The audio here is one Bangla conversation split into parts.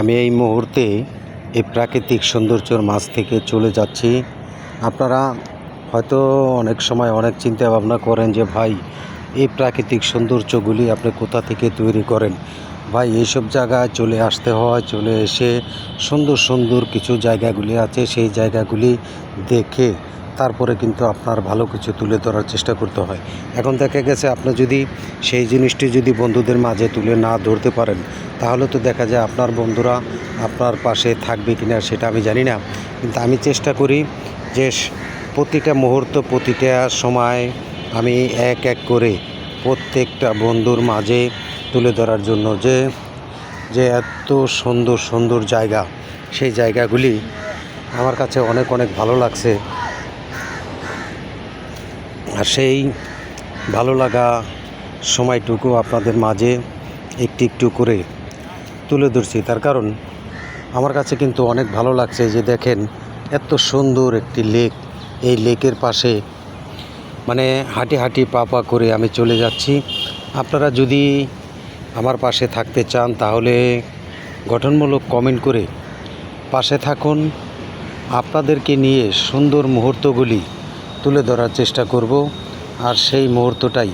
আমি এই মুহূর্তে এই প্রাকৃতিক সৌন্দর্যর মাঝ থেকে চলে যাচ্ছি। আপনারা হয়তো অনেক সময় অনেক চিন্তা ভাবনা করেন যে, ভাই, এই প্রাকৃতিক সৌন্দর্যগুলি আপনি কোথা থেকে তৈরি করেন? ভাই, এইসব জায়গায় চলে আসতে হয়, চলে এসে সুন্দর সুন্দর কিছু জায়গাগুলি আছে, সেই জায়গাগুলি দেখে তারপরে কিন্তু আপনার ভালো কিছু তুলে ধরার চেষ্টা করতে হয়। এখন দেখা গেছে আপনি যদি সেই জিনিসটি যদি বন্ধুদের মাঝে তুলে না ধরতে পারেন, তাহলে তো দেখা যায় আপনার বন্ধুরা আপনার পাশে থাকবে কি না সেটা আমি জানি না। কিন্তু আমি চেষ্টা করি যে প্রতিটা মুহূর্ত, প্রতিটা সময় আমি এক এক করে প্রত্যেকটা বন্ধুর মাঝে তুলে ধরার জন্য যে যে এত সুন্দর সুন্দর জায়গা, সেই জায়গাগুলি আমার কাছে অনেক অনেক ভালো লাগছে। আর সেই ভালো লাগা সময়টুকু আপনাদের মাঝে একটু একটু করে তুলে ধরছি। তার কারণ আমার কাছে কিন্তু অনেক ভালো লাগছে যে দেখেন এত সুন্দর একটি লেক। এই লেকের পাশে মানে হাঁটি হাঁটি পা পা করে আমি চলে যাচ্ছি। আপনারা যদি আমার পাশে থাকতে চান তাহলে গঠনমূলক কমেন্ট করে পাশে থাকুন। আপনাদেরকে নিয়ে সুন্দর মুহূর্তগুলি তুলে ধরার চেষ্টা করব। আর সেই মুহূর্তটাই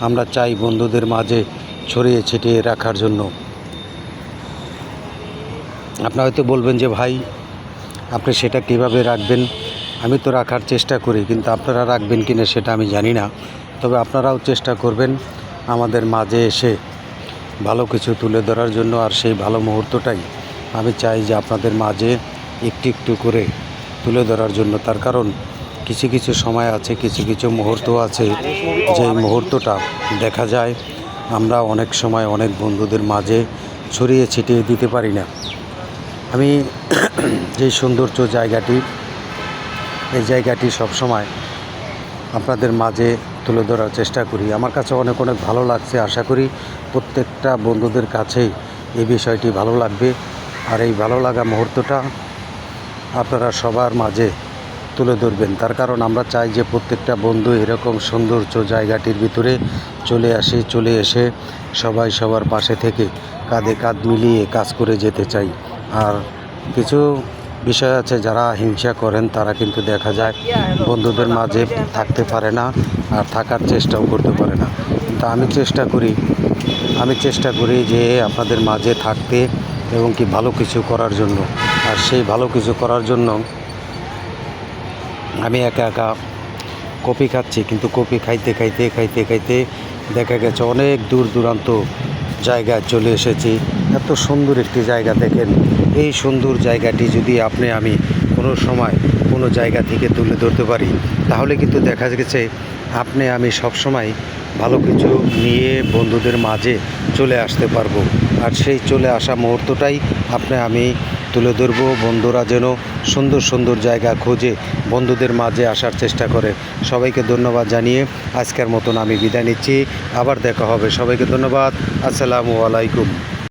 আমরা চাই বন্ধুদের মাঝে ছড়িয়ে ছিটিয়ে রাখার জন্য। আপনারা হয়তো বলবেন যে, ভাই, আপনি সেটা কীভাবে রাখবেন? আমি তো রাখার চেষ্টা করি, কিন্তু আপনারা রাখবেন কি না সেটা আমি জানি না। তবে আপনারাও চেষ্টা করবেন আমাদের মাঝে এসে ভালো কিছু তুলে ধরার জন্য। আর সেই ভালো মুহূর্তটাই আমি চাই যে, আপনাদের মাঝে একটু একটু করে তুলে ধরার জন্য। তার কারণ কিছু কিছু সময় আছে, কিছু কিছু মুহূর্ত আছে যে মুহূর্তটা দেখা যায়, আমরা অনেক সময় অনেক বন্ধুদের মাঝে ছড়িয়ে ছিটিয়ে দিতে পারি না। আমি যেই সৌন্দর্য জায়গাটি, এই জায়গাটি সবসময় আপনাদের মাঝে তুলে ধরার চেষ্টা করি। আমার কাছে অনেক অনেক ভালো লাগছে, আশা করি প্রত্যেকটা বন্ধুদের কাছেই এই বিষয়টি ভালো লাগবে। আর এই ভালো লাগা মুহূর্তটা আপনারা সবার মাঝে তুলে ধরবেন। তার কারণ আমরা চাই যে প্রত্যেকটা বন্ধু এরকম সৌন্দর্য জায়গাটির ভিতরে চলে আসে, চলে এসে সবাই সবার পাশে থেকে কাঁধে কাঁধ মিলিয়ে কাজ করে যেতে চাই। আর কিছু বিষয় আছে যারা হিংসা করেন, তারা কিন্তু দেখা যায় বন্ধুদের মাঝে থাকতে পারে না আর থাকার চেষ্টাও করতে পারে না। কিন্তু আমি চেষ্টা করি, আমি চেষ্টা করি যে আপনাদের মাঝে থাকতে এবং কি ভালো কিছু করার জন্য। আর সেই ভালো কিছু করার জন্য আমি একা একা কপি খাচ্ছি, কিন্তু কপি খাইতে খাইতে খাইতে খাইতে দেখা গেছে অনেক দূর দূরান্ত জায়গায় চলে এসেছি। এত সুন্দর একটি জায়গা দেখেন। এই সুন্দর জায়গাটি যদি আপনি, আমি কোনো সময় কোনো জায়গা থেকে তুলে ধরতে পারি, তাহলে কিন্তু দেখা গেছে আপনি, আমি সব সময় ভালো কিছু নিয়ে বন্ধুদের মাঝে চলে আসতে পারব। আর সেই চলে আসা মুহূর্তটাই আপনি, আমি তুলে ধরবো। বন্ধুরা যেন সুন্দর সুন্দর জায়গা খোঁজে, বন্ধুদের মাঝে আসার চেষ্টা করে। সবাইকে ধন্যবাদ জানিয়ে আজকের মতন আমি বিদায় নিচ্ছি। আবার দেখা হবে। সবাইকে ধন্যবাদ। আসসালামু আলাইকুম।